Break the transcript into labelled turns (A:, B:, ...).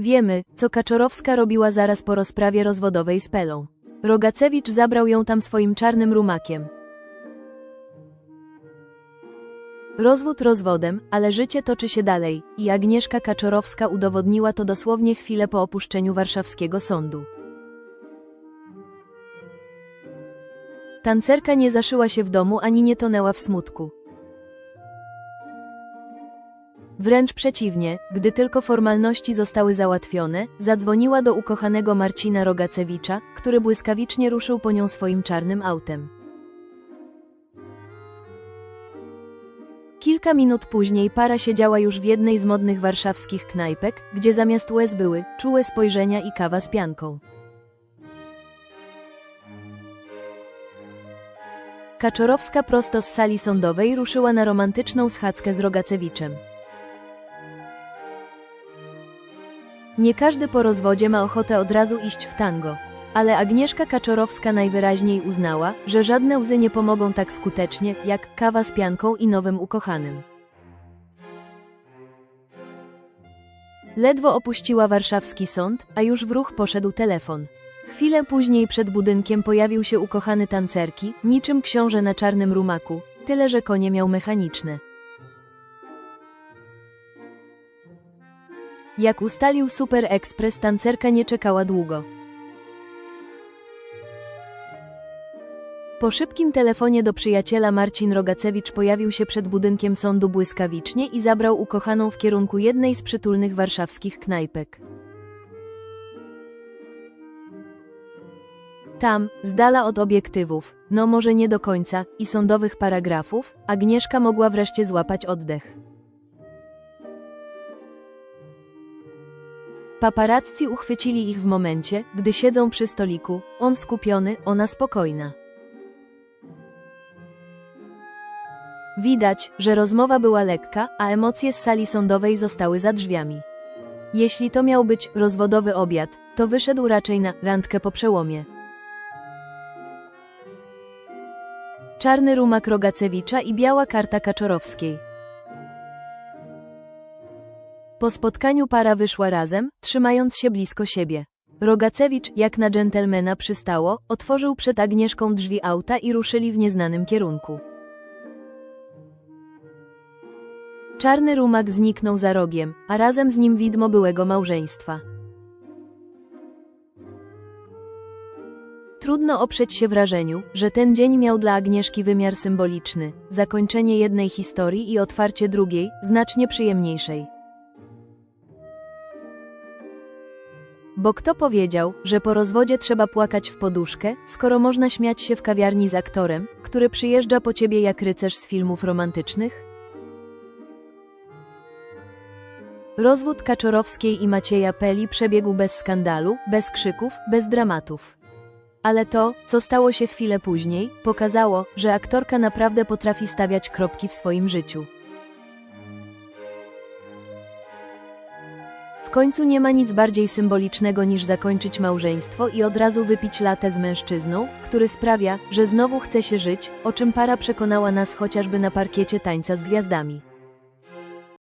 A: Wiemy, co Kaczorowska robiła zaraz po rozprawie rozwodowej z Pelą. Rogacewicz zabrał ją tam swoim czarnym rumakiem. Rozwód rozwodem, ale życie toczy się dalej i Agnieszka Kaczorowska udowodniła to dosłownie chwilę po opuszczeniu warszawskiego sądu. Tancerka nie zaszyła się w domu ani nie tonęła w smutku. Wręcz przeciwnie, gdy tylko formalności zostały załatwione, zadzwoniła do ukochanego Marcina Rogacewicza, który błyskawicznie ruszył po nią swoim czarnym autem. Kilka minut później para siedziała już w jednej z modnych warszawskich knajpek, gdzie zamiast łez były czułe spojrzenia i kawa z pianką. Kaczorowska prosto z sali sądowej ruszyła na romantyczną schadzkę z Rogacewiczem. Nie każdy po rozwodzie ma ochotę od razu iść w tango. Ale Agnieszka Kaczorowska najwyraźniej uznała, że żadne łzy nie pomogą tak skutecznie, jak kawa z pianką i nowym ukochanym. Ledwo opuściła warszawski sąd, a już w ruch poszedł telefon. Chwilę później przed budynkiem pojawił się ukochany tancerki, niczym książę na czarnym rumaku, tyle że konie miał mechaniczne. Jak ustalił Super Express, tancerka nie czekała długo. Po szybkim telefonie do przyjaciela Marcin Rogacewicz pojawił się przed budynkiem sądu błyskawicznie i zabrał ukochaną w kierunku jednej z przytulnych warszawskich knajpek. Tam, z dala od obiektywów, no może nie do końca, i sądowych paragrafów, Agnieszka mogła wreszcie złapać oddech. Paparazzi uchwycili ich w momencie, gdy siedzą przy stoliku, on skupiony, ona spokojna. Widać, że rozmowa była lekka, a emocje z sali sądowej zostały za drzwiami. Jeśli to miał być rozwodowy obiad, to wyszedł raczej na randkę po przełomie. Czarny rumak Rogacewicza i biała karta Kaczorowskiej. Po spotkaniu para wyszła razem, trzymając się blisko siebie. Rogacewicz, jak na dżentelmena przystało, otworzył przed Agnieszką drzwi auta i ruszyli w nieznanym kierunku. Czarny rumak zniknął za rogiem, a razem z nim widmo byłego małżeństwa. Trudno oprzeć się wrażeniu, że ten dzień miał dla Agnieszki wymiar symboliczny, zakończenie jednej historii i otwarcie drugiej, znacznie przyjemniejszej. Bo kto powiedział, że po rozwodzie trzeba płakać w poduszkę, skoro można śmiać się w kawiarni z aktorem, który przyjeżdża po ciebie jak rycerz z filmów romantycznych? Rozwód Kaczorowskiej i Macieja Peli przebiegł bez skandalu, bez krzyków, bez dramatów. Ale to, co stało się chwilę później, pokazało, że aktorka naprawdę potrafi stawiać kropki w swoim życiu. W końcu nie ma nic bardziej symbolicznego niż zakończyć małżeństwo i od razu wypić latę z mężczyzną, który sprawia, że znowu chce się żyć, o czym para przekonała nas chociażby na parkiecie tańca z gwiazdami.